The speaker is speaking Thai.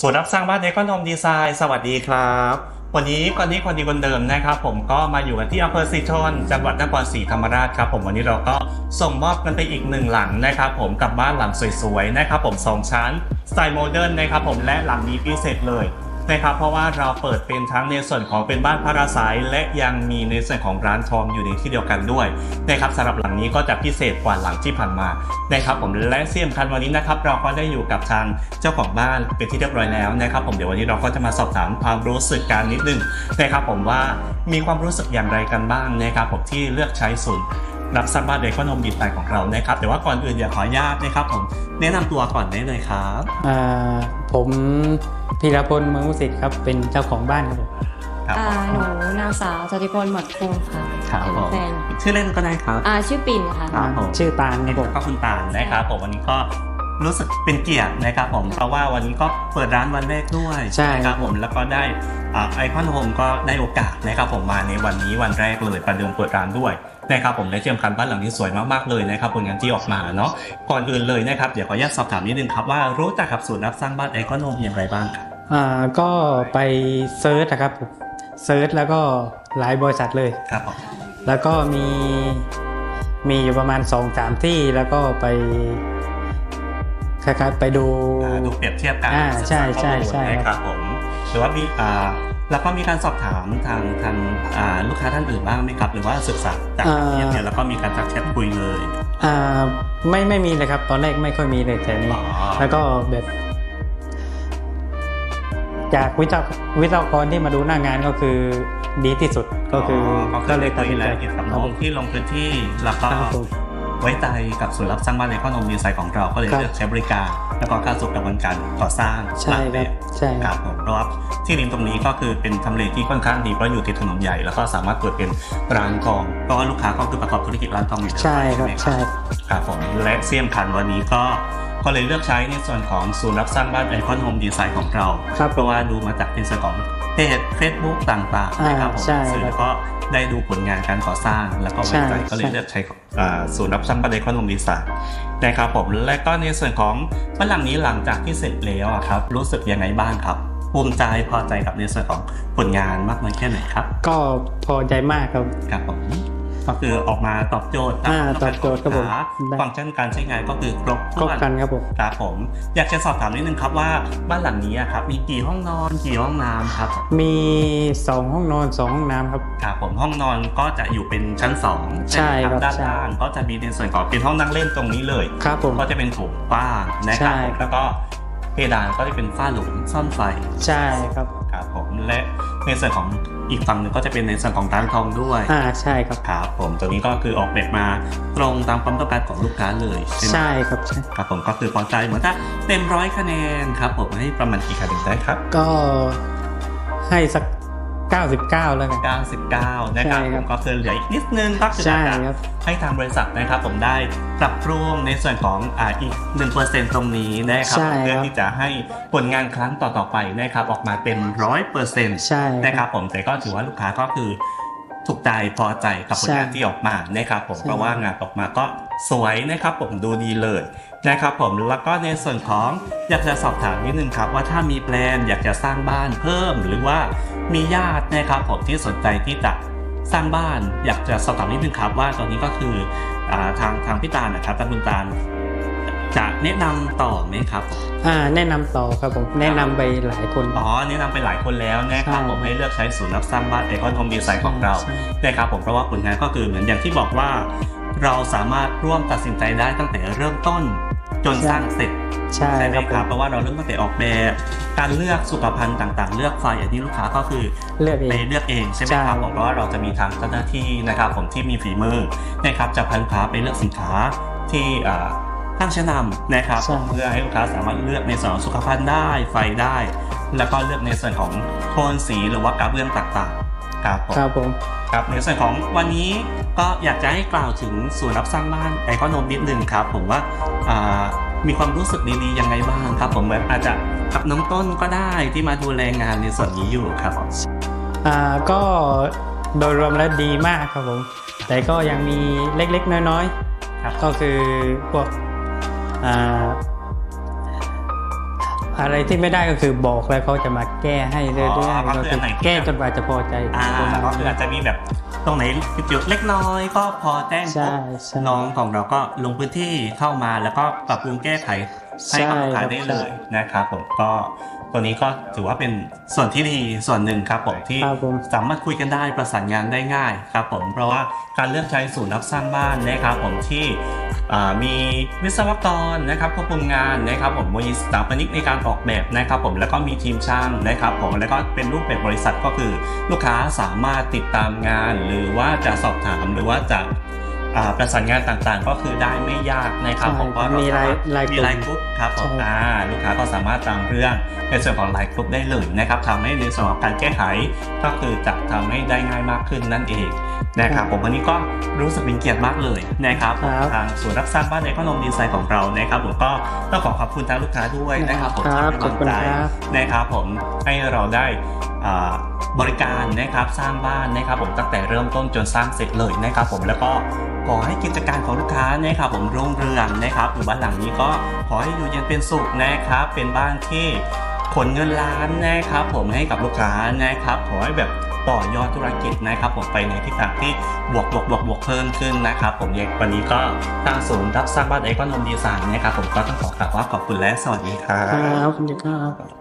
ศูนย์รับสร้างบ้านเอคอนโฮมดีไซน์สวัสดีครับ วันนี้คนนี้คนดีคนเดิมนะครับ ผมก็มาอยู่กันที่อำเภอสีชนจังหวัดนครศรีธรรมราชครับผมวันนี้เราก็ส่งมอบกันไปอีกหนึ่งหลังนะครับ ผมกับบ้านหลังสวยๆนะครับ ผมสองชั้นสไตล์โมเดิร์นนะครับ ผมและหลังนี้พิเศษเลย นะครับเพราะว่าเราเปิดเป็นทั้งในส่วนของเป็นบ้านพักอาศัย และยังมีในส่วนของร้านทองอยู่ในที่เดียวกันด้วยนะครับสำหรับหลังนี้ก็จะพิเศษกว่าหลังที่ผ่านมานะครับผมและเสี่ยมคันวันนี้นะครับเราก็ได้อยู่กับทางเจ้าของบ้านเป็นที่เรียบร้อยแล้วนะครับ ผมเดี๋ยววันนี้เราก็จะมาสอบถามความรู้สึกการนิดนึงนะครับผมว่ามีความรู้สึกอย่างไรกันบ้างนะครับผมที่เลือกใช้ศูนย์ รับสร้างบ้านโดยข้อนมดินไตของเรานะครับ แต่ว่าก่อนอื่นอยากขออนุญาตนะครับ ผมแนะนำตัวก่อนได้เลยครับอ่าผมพีรพลเมืองวุสิตครับ เป็นเจ้าของบ้านครับผมครับอ่าผมหนูนางสาวจติพลหมดคงค่ะครับเป็นผมแฟนชื่อเล่นก็ได้ครับอ่าชื่อปิ่นค่ะครับผมชื่อตาลครับผมก็คุณตาลนะครับผมวันนี้ก็ รู้สึกเป็นเกียรตินะครับผมเพราะว่าวันนี้ก็เปิดร้านวันแรกด้วยใช่นะครับผมแล้วก็ได้ไอคอนโฮมก็ได้โอกาสนะครับผมมาในวันนี้วันแรกเลยประเดิมเปิดร้านด้วยนะครับผมและที่สำคัญบ้านหลังนี้สวยมากๆเลยนะครับผลงานที่ออกมาเนาะก่อนอื่นเลยนะครับเดี๋ยวขออนุญาตสอบถามนิดนึงครับว่ารู้จักกับศูนย์รับสร้างบ้านไอคอนโฮมอย่างไรบ้างครับอ่าก็ไปเซิร์ชนะครับเซิร์ชแล้วก็หลายบริษัทเลยครับผมแล้วก็มีมีอยู่ประมาณ2อสามที่แล้วก็ไป คล้ายๆไปดูอ่าดูเปรียบเทียบกันอ่าใช่ใช่ศึกษาข้อมูลใช่นะครับผมหรือว่ามีอ่าแล้วก็มีการสอบถามทางทางอ่าลูกค้าท่านอื่นบ้างไหมครับ หรือว่าศึกษาจากทางเนี้ยแล้วก็มีการทักแชทคุยเลยอ่าไม่ไม่มีเลยครับ ตอนแรกไม่ค่อยมีเลยแถวนี้อ๋อแล้วก็แบบจากวิศววิศวกรที่มาดูหน้างานก็คือดีที่สุดก็คือก็เลยคุยตัดสินรายใจละเอียดกับคน้รับอผงมที่ลงพื้นที่แล้วก็ครับผม ไว้ใจกับศูนย์รับสร้างบ้านในข้อนมดีไซน์ของเราก็เลยครับเลือกใช้บริการ แล้วก็การสู่กระบวนการก่อสร้างใช่หลักคแบรับบใช่คครัรับบผมเพราะว่าที่ดินตรงนี้ก็คือเป็นทำเลที่ค่อนข้างดีเพราะอยู่ติดถนนใหญ่ แล้วก็สามารถเปิดเป็นร้านทองเพราะว่าลูกค้าก็คือประกอบธุรกิจร้านทองอยู่แล้วใช่ครับไหมใช่ครับผมและเซียมคันวันนี้ก็ก็เลยเลือกใช้ในส่วนของศูนย์รับสร้างบ้านไอคอนโฮมดีไซน์ของเราครับเพราะว่าดูมาจากในส่วนของ เพจ Facebook ต่างๆอ่านะครับผมใช่ซึ่งครับก็ได้ดูผลงานการก่อสร้าง แล้วก็ไว้ใจใช่ก็เลยใช่เลือกใช้อ่าศูนย์รับสร้างบ้านไอคอนโฮมดีไซน์นะครับผมและก็ในส่วนของบ้านหลังนี้หลังจากที่เสร็จแล้วอะครับรู้สึกยังไงบ้างครับภูมิใจพอใจกับในส่วนของผลงานมากน้อยแค่ไหนครับ ก็พอใจมากครับครับผม ก็คือออกมาตอบโจทย์อ่าามความตอบโจทย์ครับผมลูกาได้ฟังก์ชันการใช้งานก็คือครบครถ้บวนกันครับผมครับผม อยากจะสอบถามนิดนึงครับว่าบ้านหลังนี้อะครับมีกี่ห้องนอนกี่ห้องน้ำครับ มีสองห้องนอนสองห้องน้ำครับครับผมห้องนอนก็จะอยู่เป็นชั้นสองใช่ไหมครับด้านใช่ล่างก็จะมีในส่วนของเป็นห้องนั่งเล่นตรงนี้เลยครับผมก็จะเป็นโถงกว้างนะครับใช่ผมแล้วก็ เพดานก็จะเป็นฝ้าหลุมซ่อนไฟใช่ครับครับผมและในส่วนของอีกฝั่งหนึ่งก็จะเป็นในส่วนของร้านทองด้วยอ่าใช่ครับครับผมตัวนี้ก็คือออกแบบมาตรงตามความต้องการของลูกค้าเลยใช่ไหมใช่ครับใช่ครับผมก็คือพอใจเหมือนถ้าเต็มร้อยคะแนนครับผมให้ประมาณกี่คะแนนได้ครับ ก็ให้สัก 99 แล้วกัน 99 นะครับใช่ผครับมก็คือเหลืออีกนิดนึงก็คือใช่อาจจะครับ ให้ทางบริษัทนะครับ ผมได้ปรับปรุงในส่วนของอ่าอีก1%ตรงนี้นะครับใช่เพื่อครับที่จะให้ผลงานครั้งต่อๆไปนะครับออกมาเต็มร้อยเปอร์เซ็นต์ใช่ นะครับผมแต่ก็ถือว่าลูกค้าก็คือ ถูกใจพอใจกับผลงานใช่ที่ออกมานะครับผมใช่เพราะว่างานออกมาก็สวยนะครับผมดูดีเลยนะครับผมแล้วก็ในส่วนของอยากจะสอบถามนิดนึงครับ ว่าถ้ามีแปลนอยากจะสร้างบ้านเพิ่ม หรือว่ามีญาตินะครับผมที่สนใจที่จะสร้างบ้านอยากจะสอบถามนิดนึงครับว่าตอนนี้ก็คืออาทางทางพี่ตาลนะครับทางคุณตาล จะแนะนำต่อไหมครับอ่าแนะนำต่อครับผมแนะนำไปหลายคน อ๋อแนะนำไปหลายคนแล้วนะครับใช่ ผมให้เลือกใช้ศูนย์รับสร้างบ้านไอคอนโฮมดีไซน์ของเรา ใช่ นะครับผมเพราะว่าผลงานก็คือเหมือนอย่างที่บอกว่า เราสามารถร่วมตัดสินใจได้ตั้งแต่เริ่มต้นจนสร้างเสร็จใช่ใช่ไหมครับคผรับมเพราะว่าเราเริ่มตั้งแต่ออกแบบ การเลือกสุขภัณฑ์ต่าง ๆ เลือกไฟอันนี้ลูกค้าก็คือเลือกเอไปง เลือกเองใช่ไหมใช่ครับผมเพราะว่าเราจะมีทางเจ้าหน้าที่นะครับผมที่มีฝีมือนะครับจะพาลูกค้าไปเลือกสินค้าที่อ่า ตั้งชั้นนำนะครับใช่เพื่อให้ลูกค้าสามารถเลือกในส่วนของสุขภัณฑ์ได้ไฟได้ แล้วก็เลือกในส่วนของโทนสีหรือว่ากระเบื้องต่างๆครับผมครับผมครับในส่วนของวันนี้ก็อยากจะให้กล่าวถึงศูนย์รับสร้างบ้านไอคอนโนมนิดนึงครับ ผมว่าอ่ามีความรู้สึกดีๆยังไงบ้างครับ ผมแบบอาจจะกับน้องต้นก็ได้ที่มาดูแลงานในส่วนนี้อยู่ครับผมอ่าก็โดยรวมแล้วดีมากครับผม แต่ก็ยังมีเล็กๆ น้อยครับๆก็คือพวก อ่าอะไรที่ไม่ได้ก็คือบอกแล้วเขาจะมาแก้ให้เรื่อยอ๋อๆก็ก็คือคืออันไหนที่แก้จนกว่าจะพอใจอ่าประมาณก็คือนั้นอาจจะมีแบบตรงไหนจุดเล็กน้อยก็พอแจ้งใช่ปุ๊บใช่น้องของเราก็ลงพื้นที่เข้ามาแล้วก็ปรับปรุงแก้ไขให้กับลูกค้าใช่ครับได้เลยนะครับผมก็ตัวนี้ก็ถือว่าเป็นส่วนที่ดีส่วนหนึ่งครับผมที่ครับผมสามารถคุยกันได้ประสานงานได้ง่ายครับผมเพราะว่าการเลือกใช้ศูนย์รับสร้างบ้านนะครับผมที่อ่า มีวิศวกรนะครับควบคุมงานนะครับผมมีสถาปนิกในการออกแบบนะครับผมแล้วก็มีทีมช่างนะครับผมแล้วก็เป็นรูปแบบบริษัทก็คือ ลูกค้าสามารถติดตามงาน หรือว่าจะสอบถามหรือว่าจะ ประสานงานต่างๆ ก็คือได้ไม่ยากนะครับผมเพราะเรามีไลน์สามารถไลน์มีกลุ่มไลน์กรุ๊ปครับผมใช่อ่าลูกค้าก็สามารถตามเรื่องในส่วนของไลน์กรุ๊ปได้เลยนะครับทำให้ในส่วนของการแก้ไข ก็คือจะทำให้ได้ง่ายมากขึ้นนั่นเองนะครับผมวันนี้ก็รู้สึกเป็นเกียรติมากเลยนะครับผมครับทางศูนย์รับสร้างบ้านในข้อนมดีไซน์ของเรานะครับผมก็ต้องขอขอบคุณทางลูกค้าด้วยนะครับผมครับที่ขอบคุณให้กำลังใจครับนะครับผมให้เราได้อ่า บริการนะครับสร้างบ้านนะครับผมตั้งแต่เริ่มต้นจนสร้างเสร็จเลยนะครับผมแล้วก็ขอให้กิจการของลูกค้านะครับผมรุ่งเรืองนะครับหรือบ้านหลังนี้ก็ขอให้อยู่เย็นเป็นสุขนะครับเป็นบ้านที่ขนเงินล้านนะครับผมให้กับลูกค้านะครับขอให้แบบต่อยอดธุรกิจนะครับผมไปในทิศทางที่บวกบวกบวกบวกเพิ่มขึ้นนะครับผมยังวันนี้ก็ทางศูนย์รับสร้างบ้านไอคอนอมดีไซน์นะครับผมก็ต้องขอกล่าวว่าขอบคุณและสวัสดีครับครับขอบคุณครับ